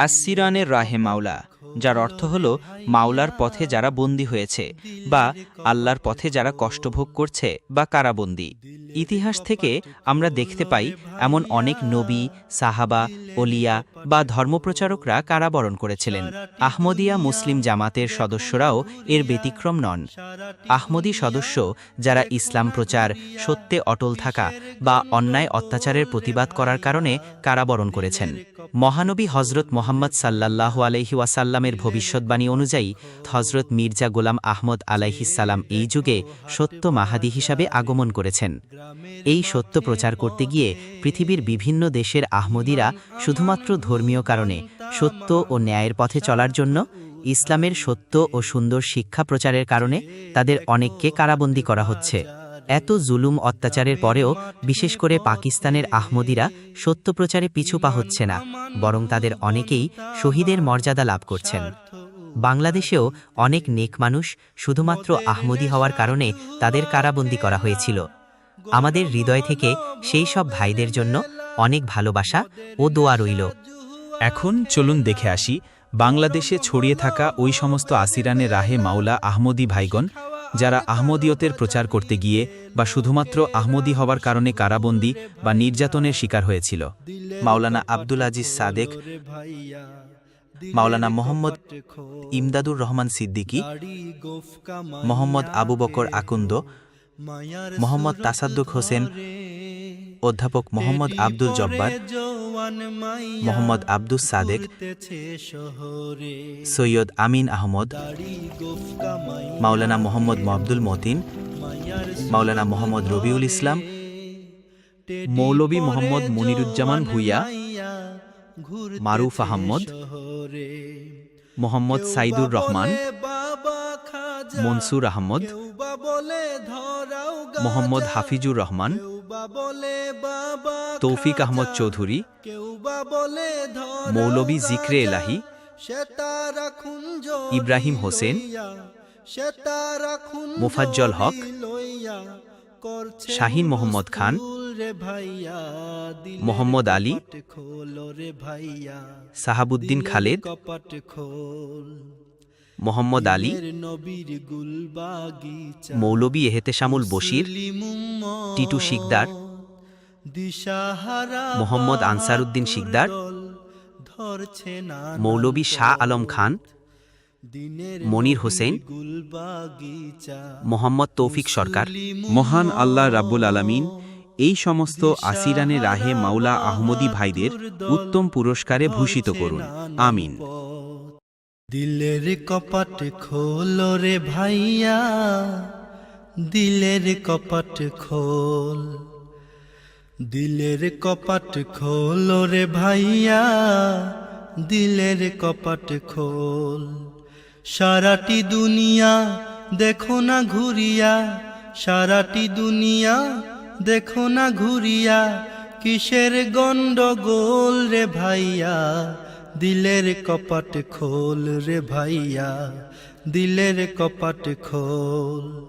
আসিরানের রাহে মাওলা যার অর্থ হল মাওলার পথে যারা বন্দী হয়েছে বা আল্লাহর পথে যারা কষ্টভোগ করছে বা কারাবন্দী। ইতিহাস থেকে আমরা দেখতে পাই এমন অনেক নবী, সাহাবা, ওলিয়া বা ধর্মপ্রচারকরা কারাবরণ করেছিলেন। আহমদিয়া মুসলিম জামাতের সদস্যরাও এর ব্যতিক্রম নন। আহমদী সদস্য যারা ইসলাম প্রচার, সত্যে অটল থাকা বা অন্যায় অত্যাচারের প্রতিবাদ করার কারণে কারাবরণ করেছেন। মহানবী হজরত মোহাম্মদ সাল্লাল্লাহু আলহি ওয়াসাল্লামের ভবিষ্যৎবাণী অনুযায়ী হজরত মির্জা গোলাম আহমদ আলাইহিসাল্লাম এই যুগে সত্য মাহাদি হিসাবে আগমন করেছেন। এই সত্য প্রচার করতে গিয়ে পৃথিবীর বিভিন্ন দেশের আহমদিরা শুধুমাত্র ধর্মীয় কারণে সত্য ও ন্যায়ের পথে চলার জন্য ইসলামের সত্য ও সুন্দর শিক্ষা প্রচারের কারণে তাদের অনেককে কারাবন্দী করা হচ্ছে। এত জুলুম অত্যাচারের পরেও, বিশেষ করে পাকিস্তানের আহমদিরা সত্য প্রচারে পিছু পা হচ্ছে না, বরং তাদের অনেকেই শহীদের মর্যাদা লাভ করছেন। বাংলাদেশেও অনেক নেক মানুষ শুধুমাত্র আহমদী হওয়ার কারণে তাদের কারাবন্দী করা হয়েছিল। আমাদের হৃদয় থেকে সেই সব ভাইদের জন্য অনেক ভালোবাসা ও দোয়া রইল। এখন চলুন দেখে আসি, বাংলাদেশে ছড়িয়ে থাকা ওই সমস্ত আসিরানে রাহে মাওলা আহমদী ভাইগণ যারা আহমদীয়তের প্রচার করতে গিয়ে বা শুধুমাত্র আহমদী হওয়ার কারণে কারাবন্দী বা নির্যাতনের শিকার হয়েছিল। মাওলানা আব্দুল আজিজ সাদেক, মাওলানা মোহাম্মদ ইমদাদুর রহমান সিদ্দিকী, মোহাম্মদ আবু বকর আকুন্দ, মোহাম্মদ তাসাদ্দুক হোসেন অধ্যাপক মোহাম্মদ আব্দুল জব্বার মোহাম্মদ আব্দুস সাদেক সৈয়দ আমিন আহমদ মাওলানা মোহাম্মদ মবদুল মতিন মাওলানা মোহাম্মদ রবিউল ইসলাম মৌলবী মোহাম্মদ মনিরুজ্জামান ভুইয়া মারুফ আহমদ মোহাম্মদ সাইদুর রহমান মনসুর আহমদ মোহাম্মদ হাফিজুর রহমান তৌফিক আহমদ চৌধুরী মৌলবী জিক্রে এলাহি ইব্রাহিম হোসেন মোফাজ্জল হক শাহিন মোহাম্মদ খান মোহাম্মদ আলী সাহাবুদ্দিন খালেদ মোহাম্মদ আলী মৌলবী এহেতেশামুল বশির টিটু শিকদার মোহাম্মদ আনসারউদ্দিন শিকদার মৌলবী শাহ আলম খান মনির হোসেন মোহাম্মদ তৌফিক সরকার। মহান আল্লাহ রাব্বুল আলামিন এই সমস্ত আসিরানে রাহে মাওলা আহমদী ভাইদের উত্তম পুরস্কারে ভূষিত করুন। আমিন। দিলের কপাট খোলো রে ভাইয়া, দিলের কপাট খোল। দিলের কপাট খোলো রে ভাইয়া, দিলের কপাট খোল। সারাটি দুনিয়া দেখো না ঘুরিয়া, সারাটি দুনিয়া দেখো না ঘুরিয়া, কিসের গন্ডগোল রে ভাইয়া? দিলের কপাট খোল রে ভাইয়া, দিলের কপাট খোল।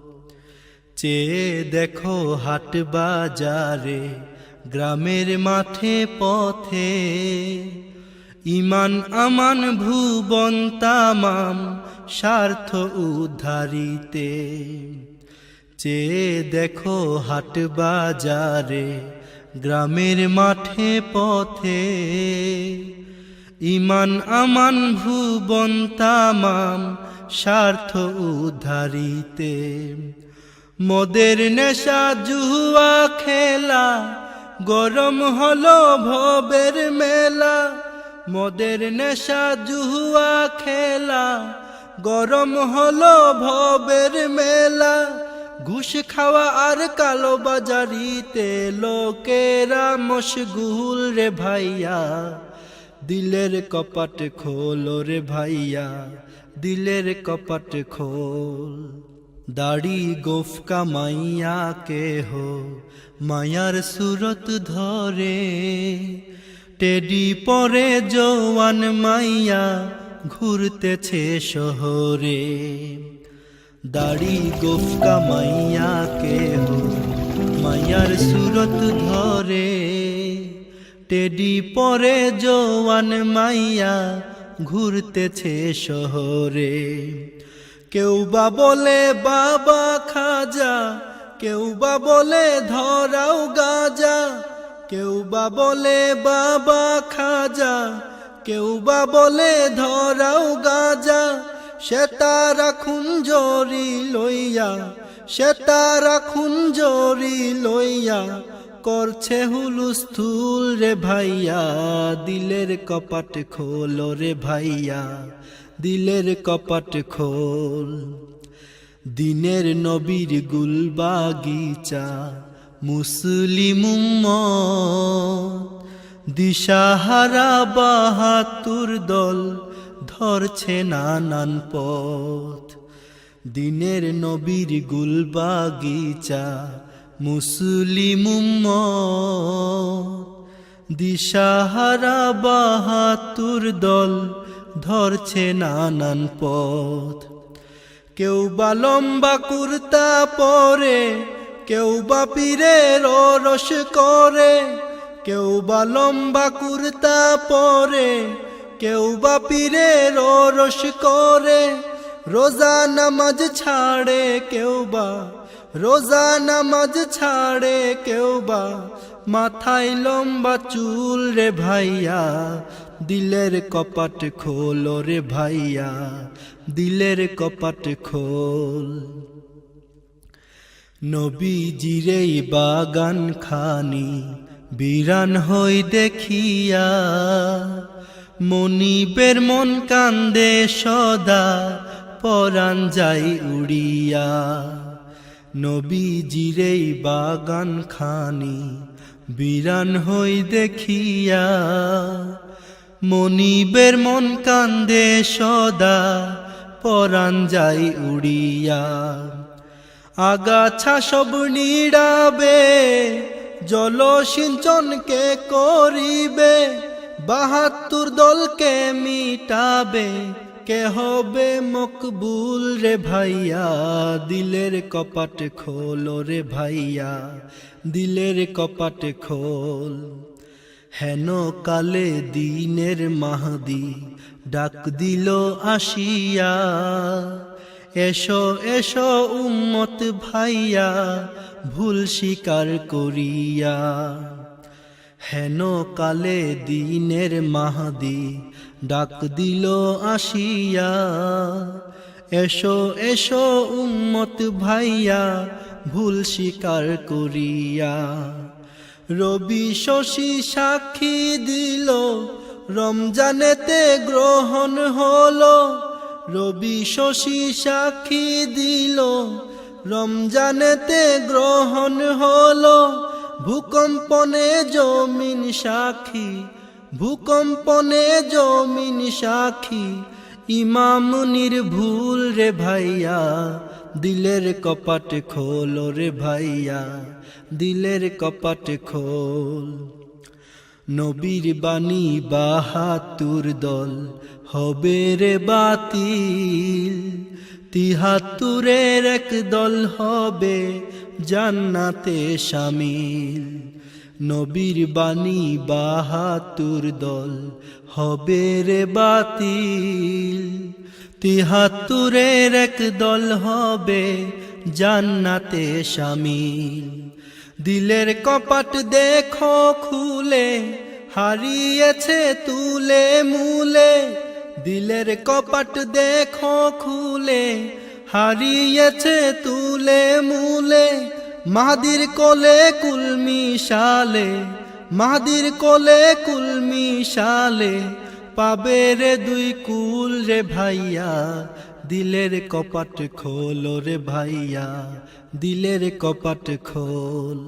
চে দেখো হাট বাজারে, গ্রামের মাঠে পথে। ইমান আমান ভুবন তামাম, স্বার্থ উদ্ধারিতে। চেয়ে দেখো হাট বাজারে, গ্রামের মাঠে পথে। ইমান আমান ভুবন তামাম, স্বার্থ উদ্ধারিতে মদের নেশা জুয়া খেলা, গরম হলো ভবের মেলা। মদের নেশা জুয়া খেলা, গরম হলো ভবের মেলা। ঘুষ খাওয়া আর কালো বাজারিতে, লোকেরা মশগুল রে ভাইয়া। দিলের কপাট খোল রে ভাইয়া, দিলের কপাট খোল। দাড়ি গোফকা মাইয়া কে হো মায়ার সুরত ধরে। টেডি পরে জওয়ান মাইয়া ঘুরতেছে শহরে। দাড়ি গোফকা মাইয়া কে হো মায়ার সুরত ধরে। টেডি পরে জোয়ান মাইয়া ঘুরতেছে শহরে। কেউ বা বলে, বাবা, খাজা। কেউ বা বলে, ধরাও গাজা। কেউ বা বলে, বাবা, খাজা। কেউ বা বলে, ধরাও গাজা। সে তারা খুঞ্জরি লইয়া, সে তারা খুঞ্জরি লইয়া করছে হুলুস্থুল রে ভাইয়া। দিলের কপাট খোল রে ভাইয়া। দিলের কপাট খোল। দিনের নবীর গুল বাগিচা মুসলিম দিশাহারা বাহাতুর দল ধরছে নানান পথ। দিনের নবীর গুল বাগিচা মুসলিম দিশাহারা বাহাতুর দল ধরছে নানান পথ। কেউ বা লম্বা কুর্তা পরে, কেউ বা পীরের রস করে, কেউ বা লম্বা কুর্তা পরে, কেউ বা পীরের রস করে, রোজা নামাজ ছাড়ে কেউ বা রোজা নামাজ ছাড়ে কেউ বা। মাথায় লম্বা চুল রে ভাইয়া, দিলের কপাট খোল রে ভাইয়া, দিলের কপাট খোল। নবীজিরেই বাগান খানি, বিরান হই দেখিয়া। মনিবের মন কান্দে সদা, পরাণ যাই উড়িয়া। নবীজিরেই বাগান খানি বিরান হই দেখিয়া মনিবের মন কান্দে সদা পরাণ যাই উড়িয়া। আগাছা সব নিড়াবে জলসিঞ্চনকে করিবে, বাহাত্তর দলকে মিটাবে কে হবে মকবুল রে ভাইয়া? দিলের কপাট খোল রে ভাইয়া, দিলের কপাট খোল। হেন কালে দিনের মাহদি ডাক দিল আসিয়া, এসো এসো উম্মত ভাইয়া, ভুল স্বীকার করিয়া। হেন কালে দিনের মাহাদি ডাক দিল আসিয়া, এসো এসো উম্মত ভাইয়া, ভুল স্বীকার করিয়া। রবি শশী সাক্ষী দিল, রমজানেতে গ্রহণ হলো। রবি শশী সাক্ষী দিল, রমজানেতে গ্রহণ হলো। ভূকম্পনে জমিন সাক্ষী, ভূকম্পনে জমিন সাক্ষী। ইমাম নির্ভুল রে ভাইয়া, দিলের কপাট খোল রে ভাইয়া, দিলের কপাট খোল। নবীর বাণী বাহাতুর দল হবে রে বাতিল, তিহাত্তরের এক দল হবে জান্নাতে শামিল নবীর বাণী বাহাতুর দল হবে রে বাতিল। তিহাত্তরের এক দল হবে জান্নাতে শামিল দিলের কপাট দেখো খুলে, হারিয়েছে তুলে মূলে। দিলের কপাট দেখো খুলে হারিয়েছে তুলে মূলে, মাহাদির কোলে কুলমি শালে মাহাদির কোলে কুলমি শালে পাবে রে দুই কুল রে ভাইয়া, দিলের কপাট খোল রে ভাইয়া, দিলের কপাট খোল,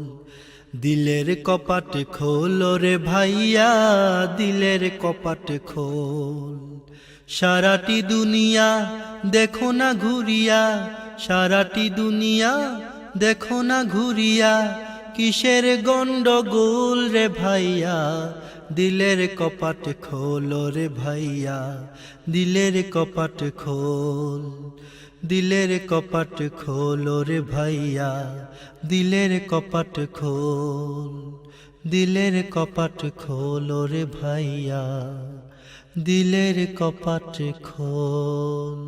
দিলের কপাট খোল রে ভাইয়া, দিলের কপাট খোল। সারাটি দুনিয়া দেখো না ঘুরিয়া, সারাটি দুনিয়া দেখো না ঘুরিয়া, কিসের গন্ডগোল রে ভাইয়া, দিলের কপাট খোল রে ভাইয়া, দিলের কপাট খোল, দিলের কপাট খোল রে ভাইয়া, দিলের কপাট খোল, দিলের কপাট খোলো রে ভাইয়া। দিলের কপাট খোল